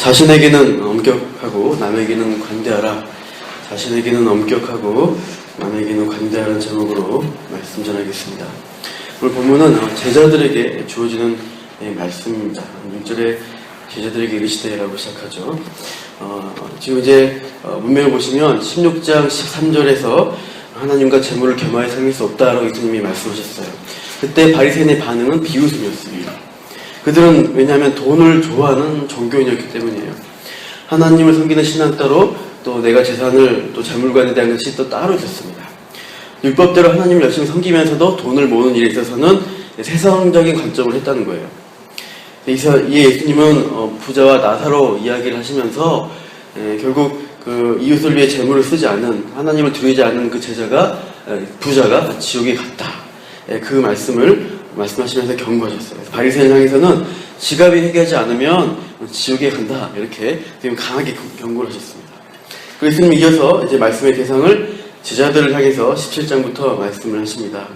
자신에게는 엄격하고 남에게는 관대하라. 자신에게는 엄격하고 남에게는 관대하라는 제목으로 말씀 전하겠습니다. 오늘 본문은 어, 제자들에게 주어지는 예, 말씀입니다. 6절에 제자들에게 이르시되라고 시작하죠. 어, 지금 이제 어, 문맥을 보시면 16장 13절에서 하나님과 재물을 겸하여 섬길 수 없다라고 예수님이 말씀하셨어요. 그때 바리새인의 반응은 비웃음이었습니다. 그들은 왜냐하면 돈을 좋아하는 종교인이었기 때문이에요. 하나님을 섬기는 신앙 따로 또 내가 재산을 또 재물관에 대한 것이 또 따로 있었습니다. 율법대로 하나님을 열심히 섬기면서도 돈을 모으는 일에 있어서는 세상적인 관점을 했다는 거예요. 이서 이 예수님은 어, 부자와 나사로 이야기를 하시면서 에, 결국 그 이웃을 위해 재물을 쓰지 않는 하나님을 두려지 않는 그 제자가 에, 부자가 지옥에 갔다. 에, 그 말씀을 말씀하시면서 경고하셨어요. 바리새인 향해서는 지갑이 회개하지 않으면 지옥에 간다. 이렇게 지금 강하게 경고를 하셨습니다. 그 예수님 이어서 이제 말씀의 대상을 제자들을 향해서 17장부터 말씀을 하십니다.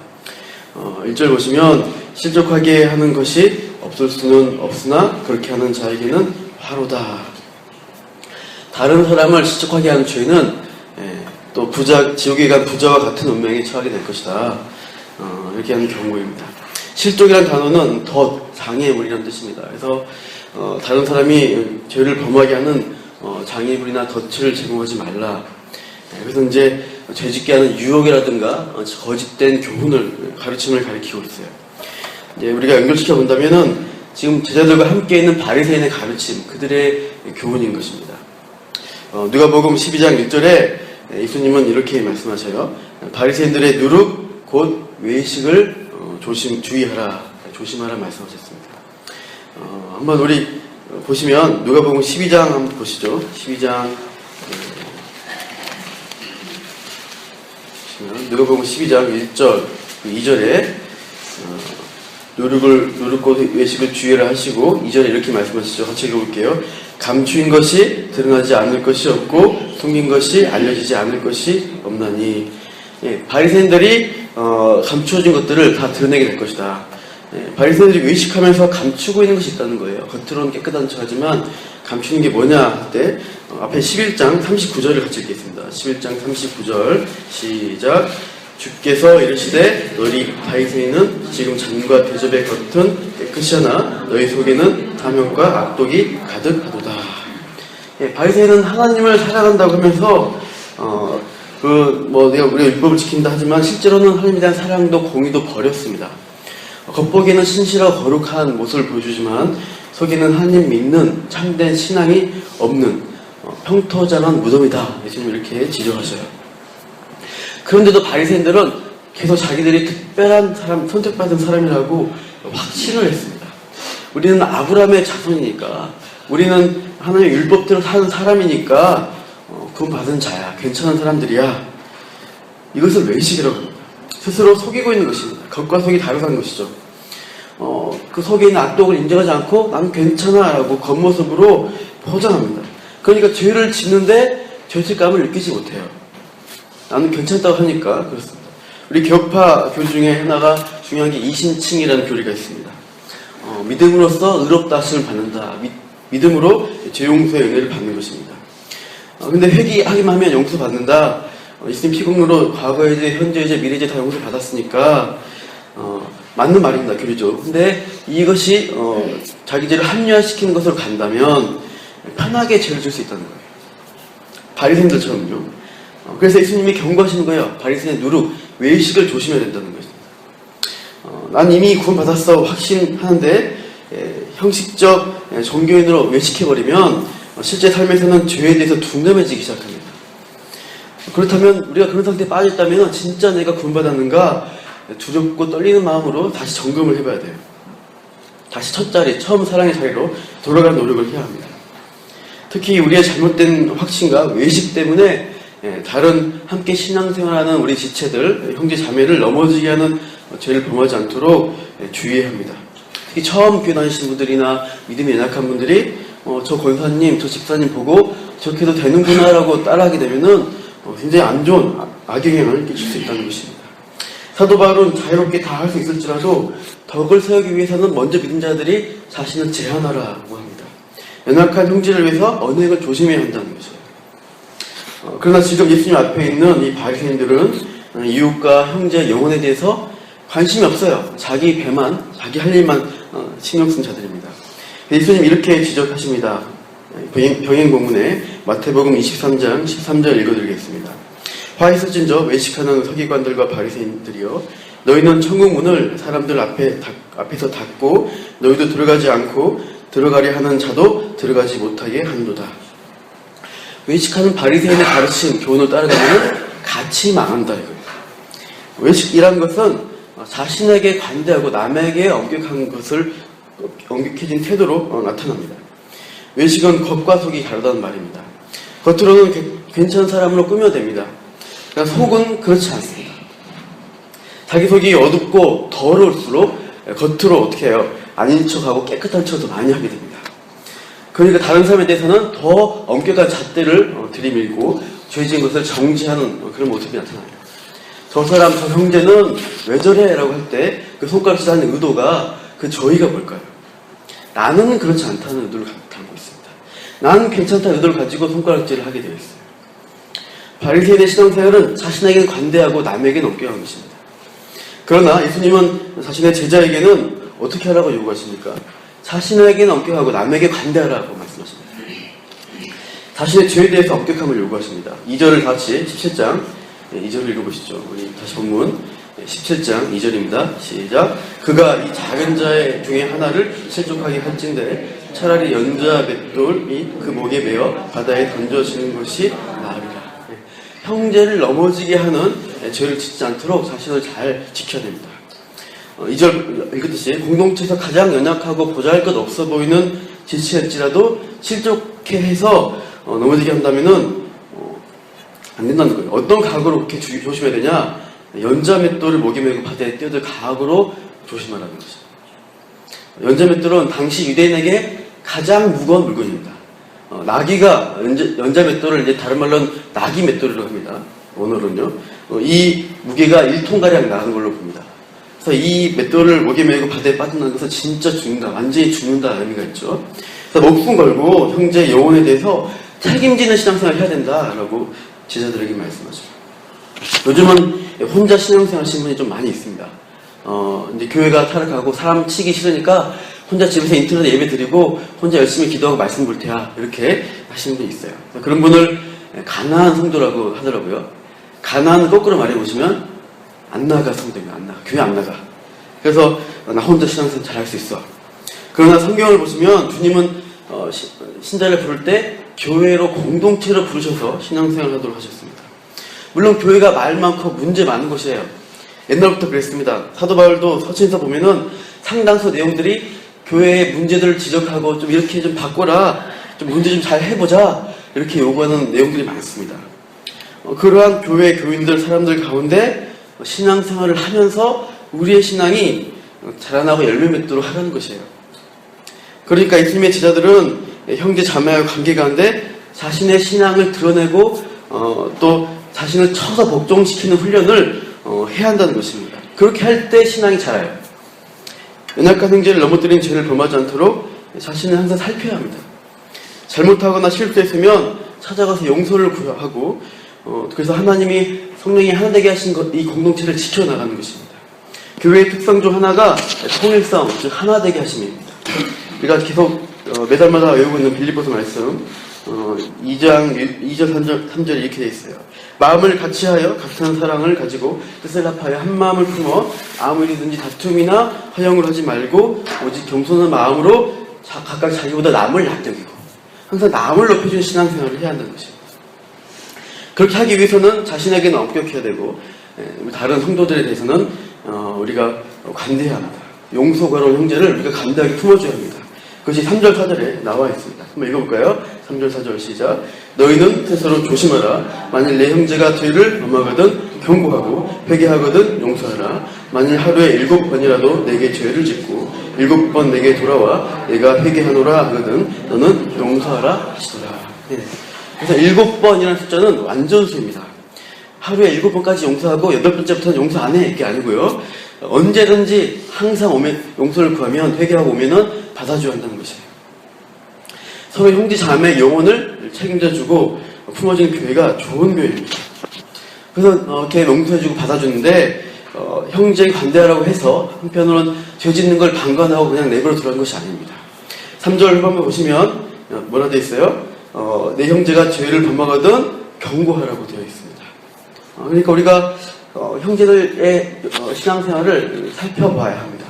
어, 1절 보시면 실족하게 하는 것이 없을 수는 없으나 그렇게 하는 자에게는 화로다. 다른 사람을 실족하게 하는 죄는 예, 또 부자 지옥에 간 부자와 같은 운명에 처하게 될 것이다. 어, 이렇게 하는 경고입니다. 실족이라는 단어는 덫, 장애물이라는 뜻입니다. 그래서 어, 다른 사람이 죄를 범하게 하는 어, 장애물이나 덫을 제공하지 말라. 네, 그래서 이제 죄짓게 하는 유혹이라든가 어, 거짓된 교훈을 가르침을 가리키고 있어요. 이제 우리가 연결시켜 본다면은 지금 제자들과 함께 있는 바리새인의 가르침, 그들의 교훈인 것입니다. 어, 누가복음 12장 1절에 예수님은 이렇게 말씀하셔요. 바리새인들의 누룩 곧 외식을 어, 조심 주의하라 조심하라 말씀하셨습니다. 어, 한번 우리 보시면 누가복음 12장 한번 보시죠. 12장 보시면 누가복음 12장 1절 2절에 어, 누룩을 누룩고 외식을 주의를 하시고 2절에 이렇게 말씀하시죠. 같이 읽어볼게요. 감추인 것이 드러나지 않을 것이 없고 숨긴 것이 알려지지 않을 것이 없나니 예, 바리새인들이 어, 감추어진 것들을 다 드러내게 될 것이다. 예, 바리새인들이 외식하면서 감추고 있는 것이 있다는 거예요. 겉으로는 깨끗한 척하지만 감추는 게 뭐냐 할때 어, 앞에 11장 39절을 같이 읽겠습니다. 11장 39절 시작. 주께서 이르시되 너희 바리새인은 지금 잔과 대접의 겉은 깨끗이 하나 너희 속에는 탐욕과 악독이 가득하도다. 예, 바리새인은 하나님을 사랑한다고 하면서 어, 그 뭐 내가 우리가 율법을 지킨다 하지만 실제로는 하나님에 대한 사랑도 공의도 버렸습니다. 어, 겉보기에는 신실하고 거룩한 모습을 보여주지만 속에는 하나님 믿는 참된 신앙이 없는 어, 평토장한 무덤이다. 예수님 이렇게 지적하셔요. 그런데도 바리새인들은 계속 자기들이 특별한 사람, 선택받은 사람이라고 확신을 했습니다. 우리는 아브라함의 자손이니까, 우리는 하나님의 율법대로 사는 사람이니까, 어, 구원 받은 자야, 괜찮은 사람들이야. 이것을 외식이라고 합니다. 스스로 속이고 있는 것입니다. 겉과 속이 다르다는 것이죠. 어, 그 속에 있는 악독을 인정하지 않고, 난 괜찮아, 라고 겉모습으로 포장합니다. 그러니까 죄를 짓는데 죄책감을 느끼지 못해요. 나는 괜찮다고 하니까 그렇습니다. 우리 격파 교리 중에 하나가 중요한 게 이신칭이라는 교리가 있습니다. 어, 믿음으로써 의롭다 하심을 받는다. 믿, 음으로 죄용서의 은혜를 받는 것입니다. 어, 근데 회개하기만 하면 용서 받는다. 어, 예수님 피공으로 죄, 미래의 죄다 용서 받았으니까 어, 맞는 말입니다. 교리죠. 근데 이것이 어, 자기 죄를 합리화시키는 것으로 간다면 편하게 죄를 질수 있다는 거예요. 바리새인들처럼요. 어, 그래서 예수님이 경고하시는 거예요. 바리새인의 누룩, 외식을 조심해야 된다는 것입니다. 어, 난 이미 구원받았어 확신하는데 예, 형식적 예, 종교인으로 외식해버리면 어, 실제 삶에서는 죄에 대해서 둔감해지기 시작합니다. 그렇다면 우리가 그런 상태에 빠졌다면 진짜 내가 구원받았는가 두렵고 떨리는 마음으로 다시 점검을 해봐야 돼요. 다시 첫 자리, 처음 사랑의 자리로 돌아가는 노력을 해야 합니다. 특히 우리의 잘못된 확신과 외식 때문에 예, 다른 함께 신앙생활하는 우리 지체들, 형제 자매를 넘어지게 하는 죄를 범하지 않도록 예, 주의해야 합니다. 특히 처음 교회 다니시는 분들이나 믿음이 연약한 분들이 어, 저 권사님, 저 집사님 보고 저렇게 해도 되는구나라고 따라하게 되면은 어, 굉장히 안 좋은 아, 악영향을 끼칠 수 있다는 것입니다. 사도 바울은 자유롭게 다 할 수 있을지라도 덕을 세우기 위해서는 먼저 믿은 자들이 자신을 제한하라고 합니다. 연약한 형제를 위해서 언행을 조심해야 한다는 것이에요. 어, 그러나 지금 예수님 앞에 있는 이 바리새인들은 어, 이웃과 형제 영혼에 대해서 관심이 없어요. 자기 배만, 자기 할 일만 어, 신경 쓴 자들입니다. 예수님 이렇게 지적하십니다. 병행, 병행 본문에 마태복음 23장 13절 읽어드리겠습니다. 화 있어진저 외식하는 서기관들과 바리새인들이여 너희는 천국 문을 사람들 앞에 닫- 앞에서 닫고 너희도 들어가지 않고 들어가려 하는 자도 들어가지 못하게 한도다. 외식하는 바리새인의 가르침 교훈을 따르가면 같이 망한다 이거예요. 외식이라는 것은 자신에게 관대하고 남에게 엄격한 것을 엄격해진 태도로 어, 나타납니다. 외식은 겉과 속이 다르다는 말입니다. 겉으로는 게- 괜찮은 사람으로 꾸며댑니다. 그러나 속은 그렇지 않습니다. 자기 속이 어둡고 더러울수록 겉으로 어떻게 해요? 아닌 척하고 깨끗한 척도 많이 하게 됩니다. 그러니까 다른 사람에 대해서는 더 엄격한 잣대를 어, 들이밀고 죄진 것을 정지하는 어, 그런 모습이 나타나요. 저 사람, 저 형제는 왜 저래? 라고 할 때 그 손가락질 하는 의도가 그 저희가 뭘까요? 나는 그렇지 않다는 의도를 가- 담고 있습니다. 나는 괜찮다는 의도를 가지고 손가락질을 하게 되어 있어요. 바리새인의 신앙생활은 자신에게는 관대하고 남에게는 엄격한 것입니다. 그러나 예수님은 자신의 제자에게는 어떻게 하라고 요구하십니까? 자신에게는 엄격하고 남에게 관대하라고 말씀하십니다. 자신의 죄에 대해서 엄격함을 요구하십니다. 2절을 같이 17장 2절을 읽어보시죠. 우리 다시 본문 17장 2절입니다. 시작. 그가 이 작은 자의 중에 하나를 실족하게 할진대 차라리 연자 맷돌이 그 목에 매어 바다에 던져지는 것이 나으리라. 네. 형제를 넘어지게 하는 죄를 짓지 않도록 자신을 잘 지켜야 됩니다. 어, 2절 읽었듯이 공동체에서 가장 연약하고 보잘 것 없어 보이는 지체일지라도 실족해 해서 어, 넘어지게 한다면은 어, 안 된다는 거예요. 어떤 각오로 그렇게 주- 조심해야 되냐? 연자 맷돌을 목에 메고 바다에 뛰어들 각오로 조심하라는 것입니다. 연자맷돌은 당시 유대인에게 가장 무거운 물건입니다. 어, 나귀가 연자, 연자맷돌을 이제 다른 말로는 나귀 맷돌이라고 합니다. 오늘은요. 어, 이 무게가 1톤가량 나가는 걸로 봅니다. 그래서 이 맷돌을 목에 메고 바다에 빠진다는 것은 진짜 죽는다, 완전히 죽는다 의미가 있죠. 그래서 목숨 걸고 형제 영혼에 대해서 책임지는 신앙생활 을 해야 된다라고 제자들에게 말씀하죠. 요즘은 혼자 신앙생활 하시는 분이 좀 많이 있습니다. 어, 이제 교회가 타락하고 사람 치기 싫으니까 혼자 집에서 인터넷 예배 드리고 혼자 열심히 기도하고 말씀 볼 테야 이렇게 하시는 분이 있어요. 그런 분을 가난한 성도라고 하더라고요. 가난은 거꾸로 말해보시면 안 나가 성도면 안 나가 교회 안 나가. 그래서 나 혼자 신앙생활 잘할 수 있어. 그러나 성경을 보시면 주님은 어, 시- 신자를 부를 때 교회로 공동체로 부르셔서 신앙생활을 하도록 하셨습니다. 물론 교회가 말 많고 문제 많은 곳이에요. 옛날부터 그랬습니다. 사도 바울도 서신서 보면은 상당수 내용들이 교회의 문제들을 지적하고 좀 이렇게 좀 바꿔라, 좀 문제 좀 잘 해보자 이렇게 요구하는 내용들이 많습니다. 어, 그러한 교회 교인들 사람들 가운데 신앙생활을 하면서 우리의 신앙이 자라나고 열매 맺도록 하라는 것이에요. 그러니까 예수님의 제자들은 형제 자매와의 관계 가운데 자신의 신앙을 드러내고 어, 또 자신을 쳐서 복종시키는 훈련을 어, 해야 한다는 것입니다. 그렇게 할 때 신앙이 자라요. 연약한 형제를 넘어뜨린 죄를 범하지 않도록 자신을 항상 살펴야 합니다. 잘못하거나 실수했으면 찾아가서 용서를 구하고 어, 그래서 하나님이 성령이 하나 되게 하신 것, 이 공동체를 지켜나가는 것입니다. 교회의 특성 중 하나가 통일성, 즉 하나 되게 하심입니다. 우리가 계속 어, 매달마다 외우고 있는 빌리포스 말씀 어, 2장 2절 3절, 3절 이렇게 되어 있어요. 마음을 같이하여 같은 사랑을 가지고 뜻을 합하여 한 마음을 품어 아무 일이든지 다툼이나 허영을 하지 말고 오직 겸손한 마음으로 자- 각각 자기보다 남을 납득이고 항상 남을 높여주는 신앙생활을 해야 한다는 것입니다. 그렇게 하기 위해서는 자신에게는 엄격해야 되고 예, 다른 성도들에 대해서는 어, 우리가 관대해야 합니다. 용서가로운 형제를 우리가 간대하게 품어줘야 합니다. 그것이 3절 4절에 나와 있습니다. 한번 읽어볼까요? 3절 4절 시작. 너희는 스스로 조심하라. 만일 내 형제가 죄를 범하거든 경고하고 회개하거든 용서하라. 만일 하루에 일곱 번이라도 내게 죄를 짓고 일곱 번 내게 돌아와 내가 회개하노라 하거든 너는 용서하라 하시더라. 네. 그래서 일곱 번이라는 숫자는 완전수입니다. 하루에 일곱 번까지 용서하고 여덟 번째부터는 용서 안 해. 이게 아니고요. 언제든지 항상 오면, 용서를 구하면, 회개하고 오면은 받아줘야 한다는 것이에요. 서로 형제 자매 영혼을 책임져주고 품어주는 교회가 좋은 교회입니다. 그래서 어, 이렇게 용서해주고 받아주는데 어, 형제의 관대하라고 해서 한편으로는 죄 짓는 걸 방관하고 그냥 내버려 두라는 것이 아닙니다. 3절 후반부 보시면 어, 뭐라 되어 있어요? 어, 내 형제가 죄를 범하거든 경고하라고 되어 있습니다. 어, 그러니까 우리가 어, 형제들의 어, 신앙생활을 살펴봐야 합니다.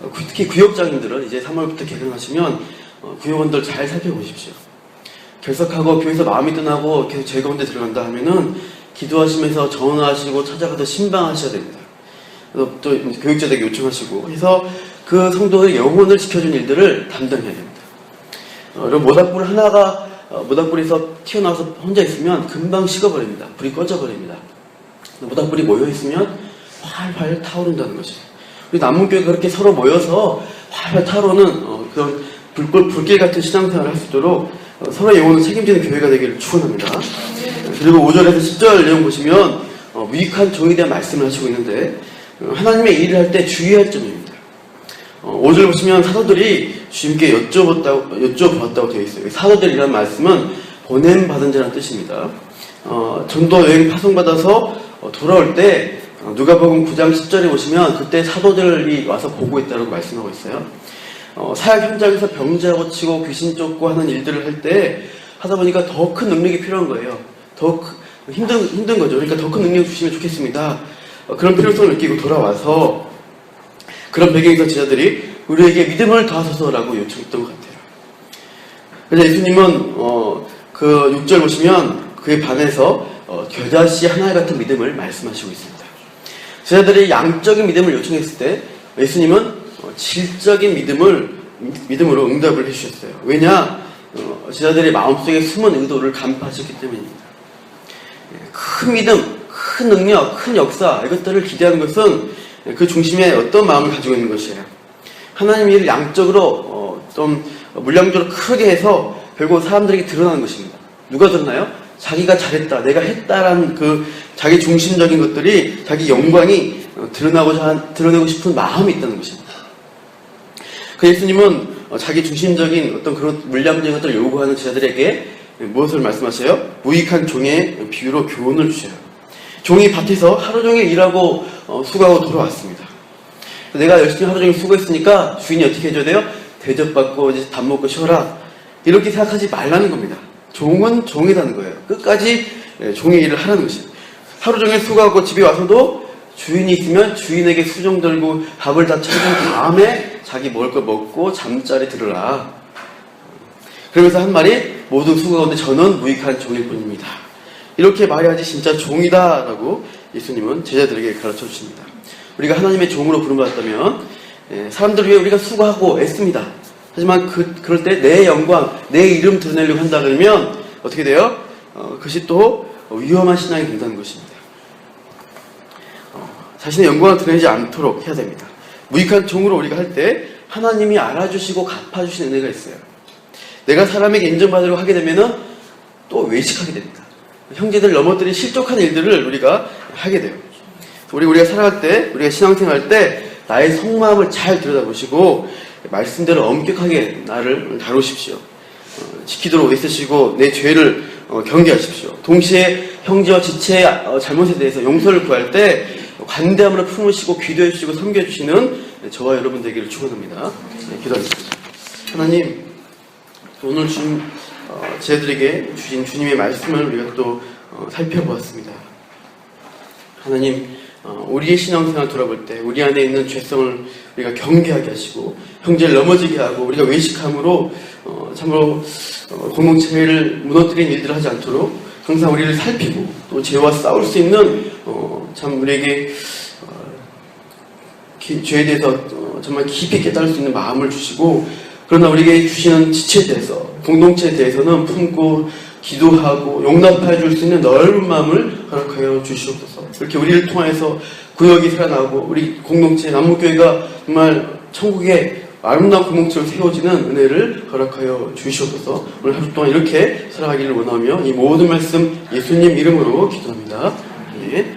어, 구- 특히 구역장님들은 이제 3월부터 개강하시면 어, 구역원들 잘 살펴보십시오. 결석하고 교회에서 마음이 떠나고 계속 죄 가운데 들어간다 하면은 기도하시면서 전화하시고 찾아가서 신방하셔야 됩니다. 또 교육자들에게 요청하시고 해서 그 성도의 영혼을 지켜준 일들을 담당해야 됩니다. 어, 그리고 모닥불 하나가 어, 모닥불에서 튀어나와서 혼자 있으면 금방 식어버립니다. 불이 꺼져버립니다. 모닥불이 모여 있으면 활활 타오른다는 거죠. 우리 남문교회가 그렇게 서로 모여서 활활 타오르는 어, 그런 불꽃 불길 같은 신앙생활을 할 수 있도록 어, 서로의 영혼을 책임지는 교회가 되기를 축원합니다. 그리고 5절에서 10절 내용 보시면 어, 무익한 종에 대한 말씀을 하시고 있는데 어, 하나님의 일을 할 때 주의할 점입니다. 어, 5절 보시면 사도들이 주님께 여쭤봤다고, 여쭤보았다고 되어 있어요. 사도들이라는 말씀은 보냄 받은 자라는 뜻입니다. 어, 전도 여행 파송받아서 어, 돌아올 때 어, 누가복음 9장 10절에 보시면 그때 사도들이 와서 보고했다고 말씀하고 있어요. 어, 사역 현장에서 병자 고치고 귀신 쫓고 하는 일들을 할 때 하다 보니까 더 큰 능력이 필요한 거예요. 더 크- 힘든 힘든 거죠. 그러니까 더 큰 능력 주시면 좋겠습니다. 어, 그런 필요성을 느끼고 돌아와서 그런 배경에서 제자들이 우리에게 믿음을 더하소서라고 요청했던 것 같아요. 그래서 예수님은 어, 그 6절 보시면 그에 반해서 어, 겨자씨 하나 같은 믿음을 말씀하시고 있습니다. 제자들이 양적인 믿음을 요청했을 때 예수님은 어, 질적인 믿음을 믿음으로 응답을 해주셨어요. 왜냐? 어, 제자들의 마음속에 숨은 의도를 간파하셨기 때문입니다. 예, 큰 믿음, 큰 능력, 큰 역사 이것들을 기대하는 것은 그 중심에 어떤 마음을 가지고 있는 것이에요. 하나님 일을 양적으로 어, 좀 물량적으로 크게 해서 결국 사람들에게 드러나는 것입니다. 누가 드러나요? 자기가 잘했다, 내가 했다라는 그 자기 중심적인 것들이 자기 영광이 어, 드러나고자 한- 드러내고 싶은 마음이 있다는 것입니다. 그 예수님은 어, 자기 중심적인 어떤 그런 물량적인 것들을 요구하는 제자들에게 무엇을 말씀하세요? 무익한 종의 비유로 교훈을 주셔요. 종이 밭에서 하루 종일 일하고 어, 수고하고 돌아왔습니다. 내가 열심히 하루 종일 수고했으니까 주인이 어떻게 해줘야 돼요? 대접받고 이제 밥 먹고 쉬어라. 이렇게 생각하지 말라는 겁니다. 종은 종이라는 거예요. 끝까지 예, 종의 일을 하라는 것입니다. 하루 종일 수고하고 집에 와서도 주인이 있으면 주인에게 수정 들고 밥을 다 차린 다음에 자기 먹을 거 먹고 잠자리 들으라. 그러면서 한 말이 모든 수고 가운데 저는 무익한 종일 뿐입니다. 이렇게 말해야지 진짜 종이다 라고 예수님은 제자들에게 가르쳐 주십니다. 우리가 하나님의 종으로 부름받았다면 예, 사람들 위해 우리가 수고하고 애씁니다. 하지만 그, 그럴 때 내 영광, 내 이름 드러내려고 한다 그러면 어떻게 돼요? 어, 그것이 또 위험한 신앙이 된다는 것입니다. 어, 자신의 영광을 드러내지 않도록 해야 됩니다. 무익한 종으로 우리가 할 때 하나님이 알아주시고 갚아주시는 은혜가 있어요. 내가 사람에게 인정받으려고 하게 되면은 또 외식하게 됩니다. 형제들 넘어뜨린 실족한 일들을 우리가 하게 돼요. 우리 우리가 살아갈 때, 우리가 신앙생활 때 나의 속마음을 잘 들여다보시고 말씀대로 엄격하게 나를 다루십시오. 어, 지키도록 애쓰시고 내 죄를 어, 경계하십시오. 동시에 형제와 지체의 어, 잘못에 대해서 용서를 구할 때 관대함으로 품으시고 기도해 주시고 섬겨 주시는 저와 여러분 되기를 축원합니다. 네, 기도하겠습니다. 하나님 오늘 주님 어, 제들에게 주신 주님의 말씀을 우리가 또 어, 살펴보았습니다. 하나님 어, 우리의 신앙생활 돌아볼 때 우리 안에 있는 죄성을 우리가 경계하게 하시고 형제를 넘어지게 하고 우리가 외식함으로 어, 참으로 어, 공동체를 무너뜨리는 일들을 하지 않도록 항상 우리를 살피고 또 죄와 싸울 수 있는 어, 참 우리에게 어, 기- 죄에 대해서 어, 정말 깊이 깨달을 수 있는 마음을 주시고 그러나 우리에게 주시는 지체에 대해서 공동체에 대해서는 품고 기도하고 용납해 줄 수 있는 넓은 마음을 허락하여 주시옵소서. 이렇게 우리를 통해서 구역이 살아나고 우리 공동체 남북교회가 정말 천국의 아름다운 공동체로 세워지는 은혜를 허락하여 주시옵소서. 오늘 하루 동안 이렇게 살아가기를 원하며 이 모든 말씀 예수님 이름으로 기도합니다. 예.